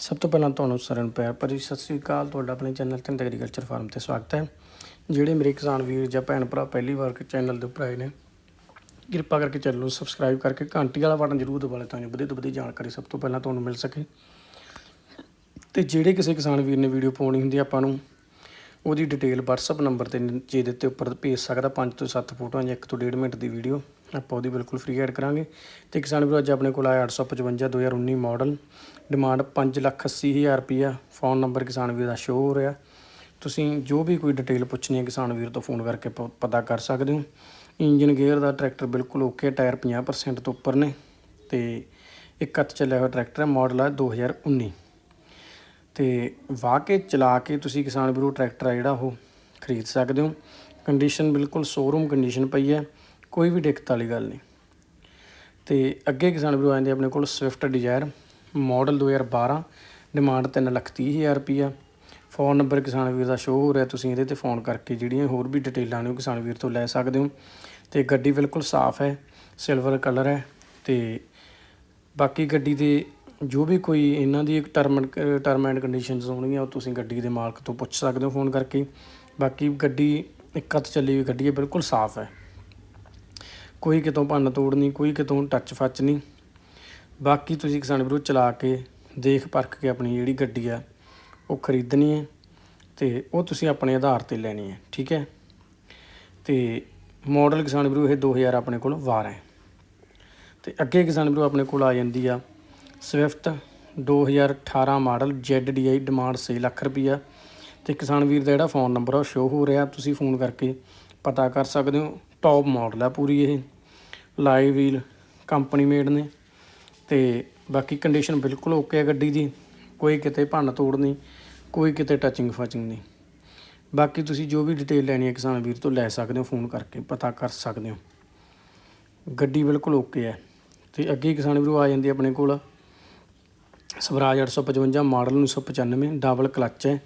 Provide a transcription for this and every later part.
ਸਭ ਤੋਂ ਪਹਿਲਾਂ ਤੁਹਾਨੂੰ ਸਰਨ ਨੂੰ ਪਿਆਰ ਭਰੀ ਸਤਿ ਸ੍ਰੀ ਅਕਾਲ। ਤੁਹਾਡਾ ਆਪਣੇ ਚੈਨਲ ਤੇ ਐਗਰੀਕਲਚਰ ਫਾਰਮ ਤੇ ਸਵਾਗਤ ਹੈ। ਜਿਹੜੇ ਮੇਰੇ ਕਿਸਾਨ ਵੀਰ ਜਾਂ ਭੈਣ ਭਰਾ ਪਹਿਲੀ ਵਾਰ ਚੈਨਲ ਦੇ ਉੱਪਰ ਆਏ ਨੇ, ਕਿਰਪਾ ਕਰਕੇ ਚੈਨਲ ਨੂੰ ਸਬਸਕ੍ਰਾਈਬ ਕਰਕੇ ਘੰਟੀ ਵਾਲਾ ਬਟਨ ਜ਼ਰੂਰ ਦਬਾ ਲਓ ਤਾਂ ਜੋ ਵਧੇ ਤੋਂ ਵਧੇ ਜਾਣਕਾਰੀ ਸਭ ਤੋਂ ਪਹਿਲਾਂ ਤੁਹਾਨੂੰ ਮਿਲ ਸਕੇ। ਤੇ ਜਿਹੜੇ ਕਿਸੇ ਕਿਸਾਨ ਵੀਰ ਨੇ ਵੀਡੀਓ ਪਾਉਣੀ ਹੁੰਦੀ ਆਪਾਂ ਨੂੰ, ਉਹਦੀ ਡਿਟੇਲ WhatsApp ਨੰਬਰ ਤੇ ਜੇ ਦਿੱਤੇ ਉੱਪਰ ਭੇਜ ਸਕਦਾ 5 ਤੋਂ 7 ਫੋਟੋਆਂ ਜਾਂ 1 ਤੋਂ 1.5 ਮਿੰਟ ਦੀ ਵੀਡੀਓ ਆਪਾਂ ਉਹਦੀ ਬਿਲਕੁਲ ਫ੍ਰੀ ਐਡ ਕਰਾਂਗੇ। ਤੇ ਕਿਸਾਨ ਵੀਰੋ, ਅੱਜ ਆਪਣੇ ਕੋਲ ਆਇਆ 855 2019 ਮਾਡਲ ਡਿਮਾਂਡ 580000 ਰੁਪਈਆ। ਫੋਨ ਨੰਬਰ ਕਿਸਾਨ ਵੀਰ ਦਾ ਸ਼ੋ ਹੋ ਰਿਹਾ। ਤੁਸੀਂ ਜੋ ਵੀ ਕੋਈ ਡਿਟੇਲ ਪੁੱਛਣੀ ਹੈ ਕਿਸਾਨ ਵੀਰ ਤੋਂ ਫੋਨ ਕਰਕੇ ਪ- ਪਤਾ ਕਰ ਸਕਦੇ ਹੋ। ਇੰਜਨ ਗੇਅਰ ਦਾ ਟਰੈਕਟਰ ਬਿਲਕੁਲ ਓਕੇ ਟਾਇਰ 50% ਤੋਂ ਉੱਪਰ ਨੇ। ਤੇ ਇੱਕ ਹੱਥ ਚੱਲਿਆ ਹੋਇਆ ਟਰੈਕਟਰ ਹੈ ਮਾਡਲ ਹੈ 2019 ਤੇ ਵਾਹ ਕੇ ਚਲਾ ਕੇ ਤੁਸੀਂ ਕਿਸਾਨ ਵੀਰੋ ਟਰੈਕਟਰ ਆ ਜਿਹੜਾ ਉਹ ਖਰੀਦ ਸਕਦੇ ਹੋ। ਕੰਡੀਸ਼ਨ ਬਿਲਕੁਲ ਸ਼ੋਰੂਮ ਕੰਡੀਸ਼ਨ ਪਈ ਹੈ। ਕੋਈ ਵੀ ਦਿੱਕਤ ਵਾਲੀ ਗੱਲ ਨਹੀਂ। ਤੇ ਅੱਗੇ ਕਿਸਾਨ ਵੀਰੋ ਆਉਂਦੇ ਆਪਣੇ ਕੋਲ ਸਵਿਫਟ ਡਿਜ਼ਾਇਰ ਮਾਡਲ 2012 ਡਿਮਾਂਡ 330000 ਰੁਪਈਆ। ਫੋਨ ਨੰਬਰ ਕਿਸਾਨ ਵੀਰ ਦਾ ਸ਼ੋਅ ਹੋ ਰਿਹਾ, ਤੁਸੀਂ ਇਹਦੇ ਤੇ ਫੋਨ ਕਰਕੇ ਜਿਹੜੀਆਂ ਹੋਰ ਵੀ ਡਿਟੇਲਾਂ ਨੇ ਉਹ ਕਿਸਾਨ ਵੀਰ ਤੋਂ ਲੈ ਸਕਦੇ ਹੋ। ਤੇ ਗੱਡੀ ਬਿਲਕੁਲ ਸਾਫ਼ ਹੈ ਸਿਲਵਰ ਕਲਰ ਹੈ ਤੇ ਬਾਕੀ ਗੱਡੀ ਦੇ ਜੋ ਵੀ ਕੋਈ ਇਹਨਾਂ ਦੀ ਟਰਮ ਟਰਮ ਐਂਡ ਕੰਡੀਸ਼ਨਸ ਹੋਣਗੀਆਂ, ਉਹ ਤੁਸੀਂ ਗੱਡੀ ਦੇ ਮਾਲਕ ਤੋਂ ਪੁੱਛ ਸਕਦੇ ਹੋ ਫੋਨ ਕਰਕੇ। ਬਾਕੀ ਗੱਡੀ ਇੱਕ ਹੱਥ ਚੱਲੀ ਹੋਈ ਗੱਡੀ ਹੈ, ਬਿਲਕੁਲ ਸਾਫ਼ ਹੈ। ਕੋਈ ਕਿਤੋਂ ਭੰਨ ਤੋੜ ਨਹੀਂ, ਕੋਈ ਕਿਤੋਂ ਟੱਚ ਫੱਚ ਨਹੀਂ। ਬਾਕੀ ਤੁਸੀਂ ਕਿਸਾਨ ਵੀਰੋ ਚਲਾ ਕੇ ਦੇਖ ਪਰਖ ਕੇ ਆਪਣੀ ਜਿਹੜੀ ਗੱਡੀ ਆ, ਉਹ ਖਰੀਦਣੀ ਹੈ ਤੇ ਉਹ ਤੁਸੀਂ ਆਪਣੇ ਆਧਾਰ ਤੇ ਲੈਣੀ ਹੈ, ਠੀਕ ਹੈ? ਤੇ ਮਾਡਲ ਕਿਸਾਨ ਵੀਰੋ ਇਹ 2000 ਆਪਣੇ ਕੋਲ ਵਾਰ ਹੈ। ਤੇ ਅੱਗੇ ਕਿਸਾਨ ਵੀਰੋ ਆਪਣੇ ਕੋਲ ਆ ਜਾਂਦੀ ਆ Swift 2018 model ZDI demand 6 lakh ਰੁਪਈਆ। ਤੇ ਕਿਸਾਨ ਵੀਰ ਦਾ ਜਿਹੜਾ ਫੋਨ ਨੰਬਰ ਆ, ਉਹ ਸ਼ੋ ਹੋ ਰਿਹਾ। ਤੁਸੀਂ ਫੋਨ ਕਰਕੇ ਪਤਾ ਕਰ ਸਕਦੇ ਹੋ ਟੌਪ ਮਾਡਲ ਹੈ ਪੂਰੀ ਇਹ। ਲਾਈਵ ਵੀਲ ਕੰਪਨੀ ਮੇਡ ਨੇ। ਤੇ ਬਾਕੀ ਕੰਡੀਸ਼ਨ ਬਿਲਕੁਲ ਓਕੇ ਹੈ ਗੱਡੀ ਦੀ। ਕੋਈ ਕਿਤੇ ਭੰਨ ਤੋੜ ਨਹੀਂ, ਕੋਈ ਕਿਤੇ ਟੱਚਿੰਗ ਫਚਿੰਗ ਨਹੀਂ। ਬਾਕੀ ਤੁਸੀਂ ਜੋ ਵੀ ਡਿਟੇਲ ਲੈਣੀ ਹੈ ਕਿਸਾਨ ਵੀਰ ਤੋਂ ਲੈ ਸਕਦੇ ਹੋ ਫੋਨ ਕਰਕੇ ਪਤਾ ਕਰ ਸਕਦੇ ਹੋ। ਗੱਡੀ ਬਿਲਕੁਲ ਓਕੇ ਹੈ ਤੇ ਅੱਗੇ ਕਿਸਾਨ ਵੀਰੋ ਆ ਜਾਂਦੀ ਆਪਣੇ ਕੋਲ। ਸਵਰਾਜ 855 ਮਾਡਲ 1995 ਡਬਲ ਕਲੱਚ ਹੈ।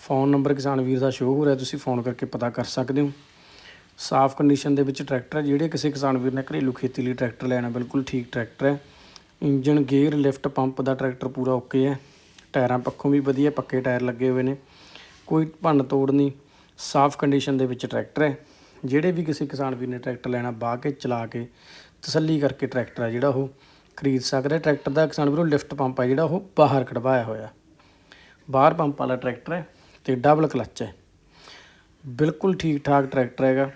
ਫੋਨ ਨੰਬਰ ਕਿਸਾਨ ਵੀਰ ਦਾ ਸ਼ੋਅ ਹੋ ਰਿਹਾ, ਤੁਸੀਂ ਫੋਨ ਕਰਕੇ ਪਤਾ ਕਰ ਸਕਦੇ ਹੋ। ਸਾਫ਼ ਕੰਡੀਸ਼ਨ ਦੇ ਵਿੱਚ ਟਰੈਕਟਰ ਹੈ, ਜਿਹੜੇ ਕਿਸੇ ਕਿਸਾਨ ਵੀਰ ਨੇ ਘਰੇਲੂ ਖੇਤੀ ਲਈ ਟਰੈਕਟਰ ਲੈਣਾ, ਬਿਲਕੁਲ ਠੀਕ ਟਰੈਕਟਰ ਹੈ। ਇੰਜਨ ਗੇਅਰ ਲਿਫਟ ਪੰਪ ਦਾ ਟਰੈਕਟਰ ਪੂਰਾ ਓਕੇ ਹੈ। ਟਾਇਰਾਂ ਪੱਖੋਂ ਵੀ ਵਧੀਆ, ਪੱਕੇ ਟਾਇਰ ਲੱਗੇ ਹੋਏ ਨੇ। ਕੋਈ ਭੰਨ ਤੋੜ ਨਹੀਂ, ਸਾਫ਼ ਕੰਡੀਸ਼ਨ ਦੇ ਵਿੱਚ ਟਰੈਕਟਰ ਹੈ। ਜਿਹੜੇ ਵੀ ਕਿਸੇ ਕਿਸਾਨ ਵੀਰ ਨੇ ਟਰੈਕਟਰ ਲੈਣਾ, ਬਾਹ ਕੇ, ਚਲਾ ਕੇ, ਤਸੱਲੀ ਕਰਕੇ ਟਰੈਕਟਰ ਹੈ ਜਿਹੜਾ ਉਹ ਖਰੀਦ ਸਕਦਾ ਟਰੈਕਟਰ ਦਾ ਕਿਸਾਨ ਵੀਰੋ ਲਿਫਟ ਪੰਪ ਹੈ ਜਿਹੜਾ ਉਹ ਬਾਹਰ ਕਢਵਾਇਆ ਹੋਇਆ। ਬਾਹਰ ਪੰਪ ਵਾਲਾ ਟਰੈਕਟਰ ਹੈ। ਤੇ ਡਬਲ ਕਲੱਚ ਹੈ। ਬਿਲਕੁਲ ਠੀਕ ਠਾਕ ਟਰੈਕਟਰ ਹੈਗਾ।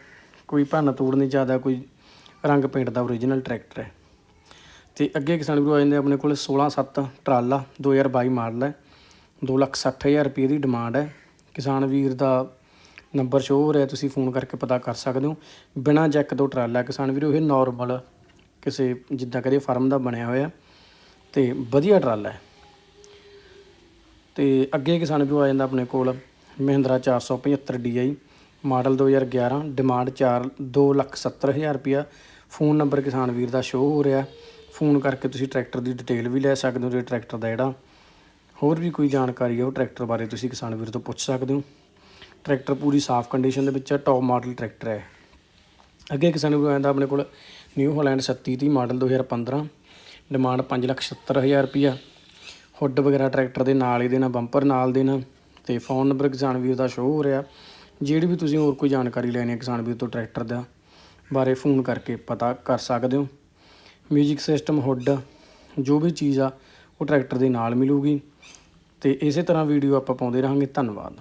ਕੋਈ ਭੰਨ ਤੋੜ ਨਹੀਂ, ਜ਼ਿਆਦਾ ਕੋਈ ਰੰਗ ਪੇਂਟ ਦਾ ਓਰੀਜਨਲ ਟਰੈਕਟਰ ਹੈ। ਤੇ ਅੱਗੇ ਕਿਸਾਨ ਵੀਰੋ ਆ ਜਾਂਦੇ ਆਪਣੇ ਕੋਲ 16-7 ਟਰਾਲਾ 2022 ਮਾਡਲ ਹੈ। 260000 ਰੁਪਏ ਦੀ ਡਿਮਾਂਡ ਹੈ। ਕਿਸਾਨ ਵੀਰ ਦਾ ਨੰਬਰ ਸ਼ੋ ਹੋ ਰਿਹਾ, ਤੁਸੀਂ ਫੋਨ ਕਰਕੇ ਪਤਾ ਕਰ ਸਕਦੇ ਹੋ। ਬਿਨਾ ਜੈਕ ਤੋਂ ਟਰਾਲਾ ਕਿਸਾਨ ਵੀਰੋ, ਇਹ ਨਾਰਮਲ ਕਿਸੇ, ਜਿੱਦਾਂ ਕਦੇ ਫਾਰਮ ਦਾ ਬਣਿਆ ਹੋਇਆ। ਤੇ ਵਧੀਆ ਟਰਾਲਾ ਹੈ। ਤੇ ਅੱਗੇ ਕਿਸਾਨ ਵੀਰੋ ਆ ਜਾਂਦਾ ਆਪਣੇ ਕੋਲ, ਮਹਿੰਦਰਾ 475 DI ਮਾਡਲ 2011 ਡਿਮਾਂਡ 4 270000 ਰੁਪਿਆ ਫੋਨ ਨੰਬਰ ਕਿਸਾਨ ਵੀਰ ਦਾ ਸ਼ੋ ਹੋ ਰਿਹਾ। ਫੋਨ ਕਰਕੇ ਤੁਸੀਂ ਟਰੈਕਟਰ ਦੀ ਡਿਟੇਲ ਵੀ ਲੈ ਸਕਦੇ ਹੋ ਤੇ ਟਰੈਕਟਰ ਦਾ ਜਿਹੜਾ। ਹੋਰ ਵੀ ਕੋਈ ਜਾਣਕਾਰੀ ਹੈ ਉਹ ਟਰੈਕਟਰ ਬਾਰੇ ਤੁਸੀਂ ਕਿਸਾਨ ਵੀਰ ਤੋਂ ਪੁੱਛ ਸਕਦੇ ਹੋ। ਟਰੈਕਟਰ ਪੂਰੀ ਸਾਫ਼ ਕੰਡੀਸ਼ਨ ਦੇ ਵਿੱਚ ਹੈ ਟੌਪ ਮਾਡਲ ਟਰੈਕਟਰ ਹੈ। ਅੱਗੇ ਕਿਸਾਨ ਵੀਰ ਆਉਂਦਾ ਆਪਣੇ ਕੋਲ ਨਿਊ ਹਾਲੈਂਡ 3730 ਮਾਡਲ 2015 ਡਿਮਾਂਡ 570000 ਰੁਪਿਆ ਹੁੱਡ ਵਗੈਰਾ ਟਰੈਕਟਰ ਦੇ ਨਾਲ ਹੀ ਦੇਣਾ, ਬੰਪਰ ਨਾਲ ਦੇਣਾ ਤੇ ਫੋਨ ਨੰਬਰ ਕਿਸਾਨ ਵੀਰ ਦਾ ਸ਼ੋਅ ਹੋ ਰਿਹਾ। ਜਿਹੜੀ ਵੀ ਤੁਸੀਂ ਹੋਰ ਕੋਈ ਜਾਣਕਾਰੀ ਲੈਣੀ ਹੈ ਕਿਸਾਨ ਵੀਰ ਤੋਂ ਟਰੈਕਟਰ ਦਾ ਬਾਰੇ ਫੋਨ ਕਰਕੇ ਪਤਾ ਕਰ ਸਕਦੇ ਹੋ। ਮਿਊਜ਼ਿਕ ਸਿਸਟਮ ਹੁੱਡ, ਜੋ ਵੀ ਚੀਜ਼ ਆ, ਉਹ ਟਰੈਕਟਰ ਦੇ ਨਾਲ ਮਿਲੂਗੀ। ਤੇ ਇਸੇ ਤਰ੍ਹਾਂ ਵੀਡੀਓ ਆਪਾਂ ਪਾਉਂਦੇ ਰਹਾਂਗੇ। ਧੰਨਵਾਦ।